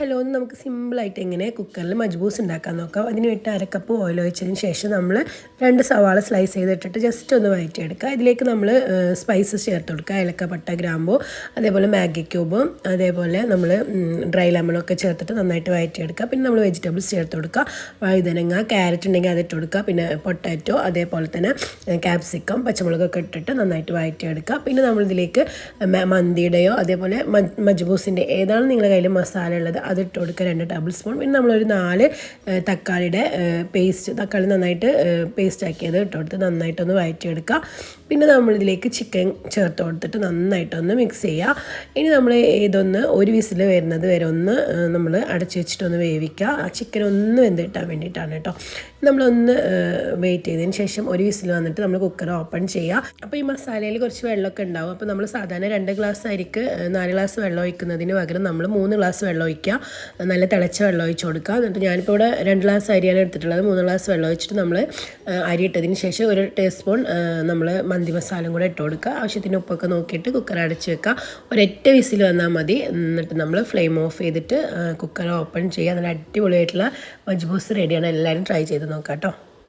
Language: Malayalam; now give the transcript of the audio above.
ഹലോ എന്ന് നമുക്ക് സിമ്പിളായിട്ട് എങ്ങനെ കുക്കറിൽ മജ്ബൂസ് ഉണ്ടാക്കാൻ നോക്കാം. അതിന് വേണ്ടി അരക്കപ്പ് ഓയിൽ ഒഴിച്ചതിന് ശേഷം നമ്മൾ രണ്ട് സവാള സ്ലൈസ് ചെയ്തിട്ടിട്ട് ജസ്റ്റ് ഒന്ന് വഴറ്റിയെടുക്കുക. ഇതിലേക്ക് നമ്മൾ സ്പൈസസ് ചേർത്ത് കൊടുക്കുക. ഏലക്ക പട്ട ഗ്രാമ്പു അതേപോലെ മാഗി ക്യൂബും അതേപോലെ നമ്മൾ ഡ്രൈ ലെമണൊക്കെ ചേർത്തിട്ട് നന്നായിട്ട് വഴറ്റിയെടുക്കുക. പിന്നെ നമ്മൾ വെജിറ്റബിൾസ് ചേർത്ത് കൊടുക്കുക. വഴുതനങ്ങ ക്യാരറ്റ് ഉണ്ടെങ്കിൽ അതിട്ട് കൊടുക്കുക. പിന്നെ പൊട്ടാറ്റോ അതേപോലെ തന്നെ ക്യാപ്സിക്കം പച്ചമുളകൊക്കെ ഇട്ടിട്ട് നന്നായിട്ട് വഴറ്റിയെടുക്കുക. പിന്നെ നമ്മളിതിലേക്ക് മന്തിയുടെയോ അതേപോലെ മജ്ബൂസിന്റെ ഏതാണ് നിങ്ങളുടെ കയ്യിൽ മസാല ഉള്ളത് അതിട്ട് കൊടുക്കുക രണ്ട് ടേബിൾ സ്പൂൺ പിന്നെ നമ്മളൊരു നാല് തക്കാളിയുടെ പേസ്റ്റ് തക്കാളി നന്നായിട്ട് പേസ്റ്റ് ആക്കിയത് ഇട്ട് കൊടുത്ത് നന്നായിട്ടൊന്ന് വഴറ്റിയെടുക്കുക പിന്നെ നമ്മളിതിലേക്ക് ചിക്കൻ ചേർത്ത് കൊടുത്തിട്ട് നന്നായിട്ടൊന്ന് മിക്സ് ചെയ്യുക. ഇനി നമ്മൾ ഇതൊന്ന് ഒരു വിസിൽ വരുന്നത് വരെ ഒന്ന് നമ്മൾ അടച്ചു വെച്ചിട്ടൊന്ന് വേവിക്കുക. ആ ചിക്കൻ ഒന്ന് വെന്ത് കിട്ടാൻ വേണ്ടിയിട്ടാണ് കേട്ടോ. നമ്മളൊന്ന് വെയിറ്റ് ചെയ്തതിന് ശേഷം ഒരു വിസിൽ വന്നിട്ട് നമ്മൾ കുക്കർ ഓപ്പൺ ചെയ്യുക. അപ്പോൾ ഈ മസാലയിൽ കുറച്ച് വെള്ളമൊക്കെ ഉണ്ടാവും. അപ്പോൾ നമ്മൾ സാധാരണ രണ്ട് ഗ്ലാസ് അരിക്ക് നാല് ഗ്ലാസ് വെള്ളം ഒഴിക്കുന്നതിന് പകരം നമ്മൾ മൂന്ന് ഗ്ലാസ് വെള്ളം ഒഴിക്കുക. നല്ല തിളച്ച വെള്ളം ഒഴിച്ച് കൊടുക്കുക. എന്നിട്ട് ഞാനിപ്പോൾ ഇവിടെ രണ്ട് ഗ്ലാസ് അരിയാണ് എടുത്തിട്ടുള്ളത്. മൂന്ന് ഗ്ലാസ് വെള്ളം ഒഴിച്ചിട്ട് നമ്മൾ അരി ഇട്ടതിന് ശേഷം ഒരു ടീസ്പൂൺ നമ്മൾ മന്തി മസാലയും കൂടെ ഇട്ട് കൊടുക്കുക. ആവശ്യത്തിന് ഉപ്പൊക്കെ നോക്കിയിട്ട് കുക്കർ അടച്ച് വെക്കുക. ഒരൊറ്റ വിസിൽ വന്നാൽ മതി. എന്നിട്ട് നമ്മൾ ഫ്ലെയിം ഓഫ് ചെയ്തിട്ട് കുക്കർ ഓപ്പൺ ചെയ്യുക. നല്ല അടിപൊളിയായിട്ടുള്ള മജ്ബൂസ് റെഡിയാണ് എല്ലാവരും ട്രൈ ചെയ്ത് നോക്കാം കേട്ടോ